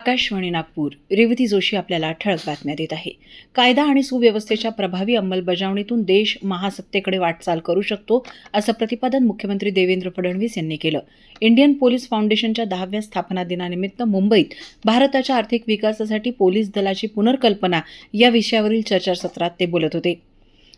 आकाशवाणी नागपूर रेवती जोशी आपल्याला ठळक बातम्या देत आहे. कायदा आणि सुव्यवस्थेच्या प्रभावी अंमलबजावणीतून देश महासत्तेकडे वाटचाल करू शकतो असं प्रतिपादन मुख्यमंत्री देवेंद्र फडणवीस यांनी केलं. इंडियन पोलीस फाउंडेशनच्या दहाव्या स्थापना दिनानिमित्त मुंबईत भारताच्या आर्थिक विकासासाठी पोलीस दलाची पुनर्कल्पना या विषयावरील चर्चासत्रात ते बोलत होते.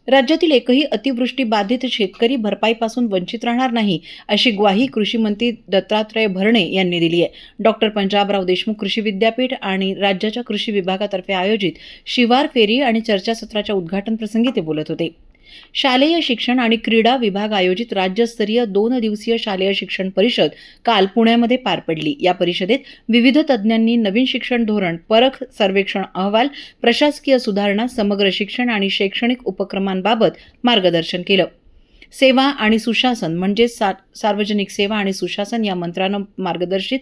राज्यातील एकही अतिवृष्टी बाधित शेतकरी भरपाईपासून वंचित राहणार नाही अशी ग्वाही कृषी मंत्री दत्तात्रय भरणे यांनी दिली आहे. डॉक्टर पंजाबराव देशमुख कृषी विद्यापीठ आणि राज्याच्या कृषी विभागातर्फे आयोजित शिवार फेरी आणि चर्चासत्राच्या उद्घाटन प्रसंगी ते बोलत होते. शालेय शिक्षण आणि क्रीडा विभाग आयोजित राज्यस्तरीय दोन दिवसीय शालेय शिक्षण परिषद काल पुण्यामध्ये पार पडली. या परिषदेत विविध तज्ज्ञांनी नवीन शिक्षण धोरण परख सर्वेक्षण अहवाल प्रशासकीय सुधारणा समग्र शिक्षण आणि शैक्षणिक उपक्रमांबाबत मार्गदर्शन केलं. सेवा आणि सुशासन म्हणजे सा सार्वजनिक सेवा आणि सुशासन या मंत्रानं मार्गदर्शित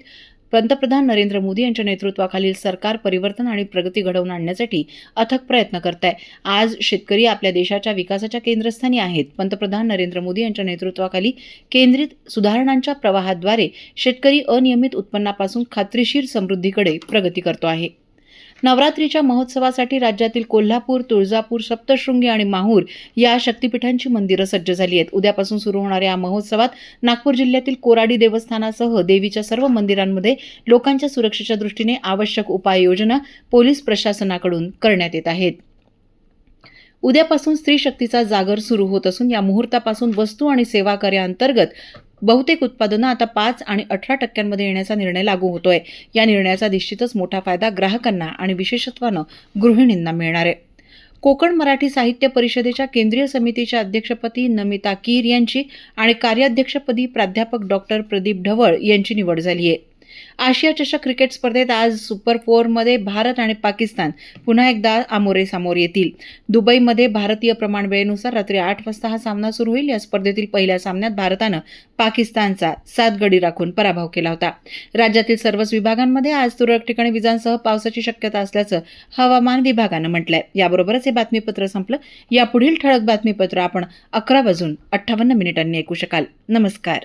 पंतप्रधान नरेंद्र मोदी यांच्या नेतृत्वाखालील सरकार परिवर्तन आणि प्रगती घडवून आणण्यासाठी अथक प्रयत्न करत आहे आज शेतकरी आपल्या देशाच्या विकासाच्या केंद्रस्थानी आहेत. पंतप्रधान नरेंद्र मोदी यांच्या नेतृत्वाखाली केंद्रित सुधारणांच्या प्रवाहाद्वारे शेतकरी अनियमित उत्पन्नापासून खात्रीशीर समृद्धीकडे प्रगती करतो आहे. नवरात्रीच्या महोत्सवासाठी राज्यातील कोल्हापूर तुळजापूर सप्तशृंगी आणि माहूर या शक्तिपीठांची मंदिरं सज्ज झाली आहेत. उद्यापासून सुरू होणाऱ्या या महोत्सवात नागपूर जिल्ह्यातील कोराडी देवस्थानासह देवीच्या सर्व मंदिरांमध्ये लोकांच्या सुरक्षेच्या दृष्टीने आवश्यक उपाययोजना पोलीस प्रशासनाकडून करण्यात येत आहेत. उद्यापासून स्त्री शक्तीचा जागर सुरू होत असून या मुहूर्तापासून वस्तू आणि सेवा कार्याअंतर्गत बहुतेक उत्पादनं आता पाच आणि अठरा टक्क्यांमध्ये येण्याचा निर्णय लागू होतोय. या निर्णयाचा निश्चितच मोठा फायदा ग्राहकांना आणि विशेषत्वानं गृहिणींना मिळणार आहे. कोकण मराठी साहित्य परिषदेच्या केंद्रीय समितीच्या अध्यक्षपदी नमिता कीर यांची आणि कार्याध्यक्षपदी प्राध्यापक डॉक्टर प्रदीप ढवळ यांची निवड झाली आहे आशिया चषक क्रिकेट स्पर्धेत आज सुपर फोरमध्ये भारत आणि पाकिस्तान पुन्हा एकदा आमोरे सामोर येतील. दुबईमध्ये भारतीय प्रमाण वेळेनुसार रात्री आठ वाजता हा सामना सुरू होईल. या स्पर्धेतील पहिल्या सामन्यात भारतानं पाकिस्तानचा सात गडी राखून पराभव केला होता. राज्यातील सर्वच विभागांमध्ये आज तुरळक ठिकाणी विजांसह पावसाची शक्यता असल्याचं हवामान विभागानं म्हटलंय. याबरोबरच हे बातमीपत्र संपलं. यापुढील ठळक बातमीपत्र आपण अकरा वाजून अठ्ठावन्न मिनिटांनी ऐकू शकाल. नमस्कार.